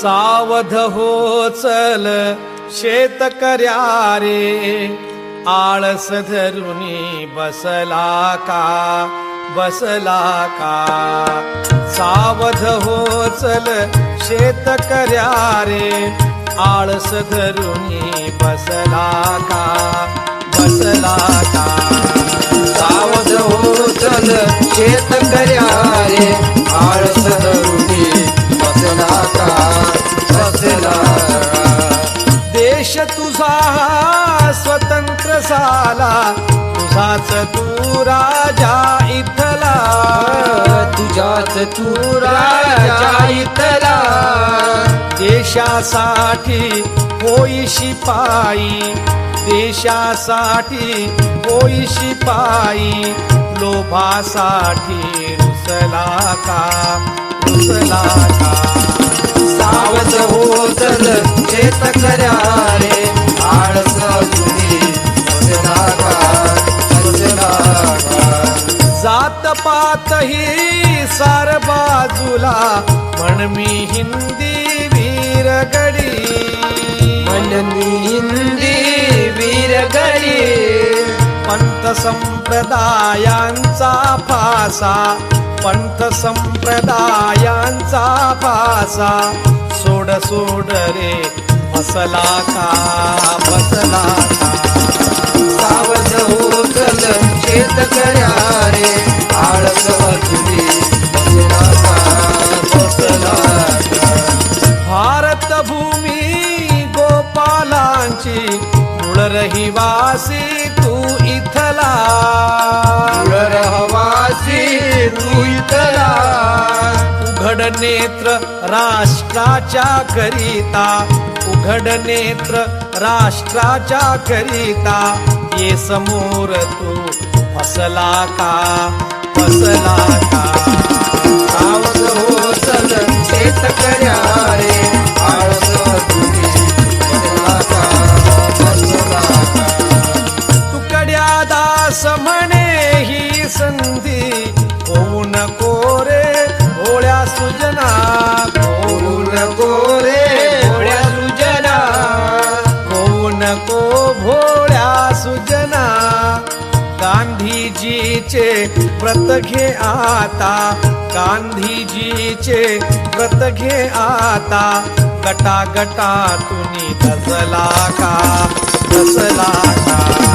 सावध हो चल शेतकऱ्या रे आळस धरुनी बसला का? बसला का? सावध हो चल शेतकऱ्या रे आळस धरुनी बसला का? बसला का? स्वतंत्र झाला तुझाच तू राजा इथला. तुझ्याच तू राजा इतला देशासाठी होई शिपाई. देशासाठी होई शिपाई. लोभासाठी रुसला का? रुसला का? सावध हो चल शेतकऱ्या जात पात ही सार बाजूला म्हण मी हिंदी वीरगडी. मननी हिंदी वीरगडी. पंथ संप्रदायांचा फासा पंथ संप्रदायांचा फासा. सोड सोड रे बसला का बसला का सावध रहिवासी तू इथला. रहवासी तू इतला उघड नेत्र राष्ट्राच्या करिता. उघड नेत्र राष्ट्राच्या करिता. ये समोर तू फसला का? फसला का? दास म्हणे ही संधी. होऊ नको रे भोळ्या सुजना. होऊ नको रे भोळ्या सुजना. होऊ नको भोळ्या सुजना. गांधीजीचे व्रत घे आता. गांधीजीचे व्रत घे आता. गटा गटा तुम्ही दसला का? दसला का?